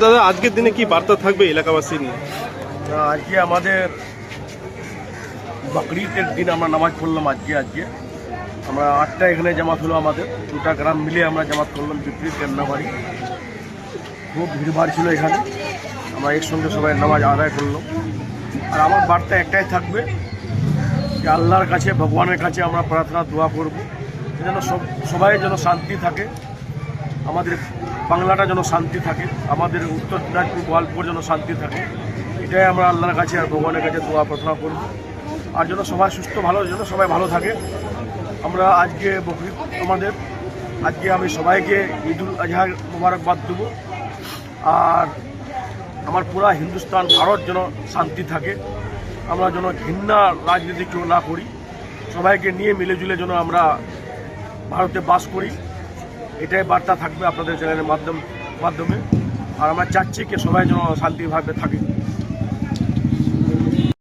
দাদা, আজকের দিনে কি বার্তা থাকবে এলাকাবাসী নিয়ে? আজকে আমাদের বকরিদের দিন আমরা নামাজ পড়লাম আজকে আজকে। আমরা আটটা এখানে জামাত হলো আমাদের। দুটা গ্রাম মিলে আমরা জামাত করলাম বিপরীত কেন্নাবাড়ি। খুব ভিড়ভাড় ছিল এখানে। আমরা একসঙ্গে সবাই নামাজ আদায় করলাম। আর আমার বার্তা একটাই থাকবে যে আল্লাহর কাছে, ভগবানের কাছে আমরা প্রার্থনা, দোয়া করব। যেন সব- সবাই যেন শান্তি থাকে। আমাদের বাংলাটা যেন শান্তি থাকে, আমাদের উত্তর দিনাজপুর গোয়ালপুর যেন শান্তি থাকে। এটাই আমরা আল্লাহর কাছে আর ভগবানের কাছে দোয়া, প্রার্থনা করব। আর যেন সবাই সুস্থ, ভালো, যেন সবাই ভালো থাকে। আমরা আজকে বকরিদ আমাদের আজকে আমি সবাইকে ঈদুল আজহার মোবারকবাদ দেবো। আর আমার পুরা হিন্দুস্তান, ভারত যেন শান্তি থাকে। আমরা যেন ঘৃণা রাজনীতি কেউ না করি। সবাইকে নিয়ে মিলেজুলে যেন আমরা ভারতে বাস করি। এটাই বার্তা থাকবে আপনাদের চ্যানেলের মাধ্যম মাধ্যমে। আর আমরা চাচ্ছি কি সবাই যেন শান্তিভাবে থাকে।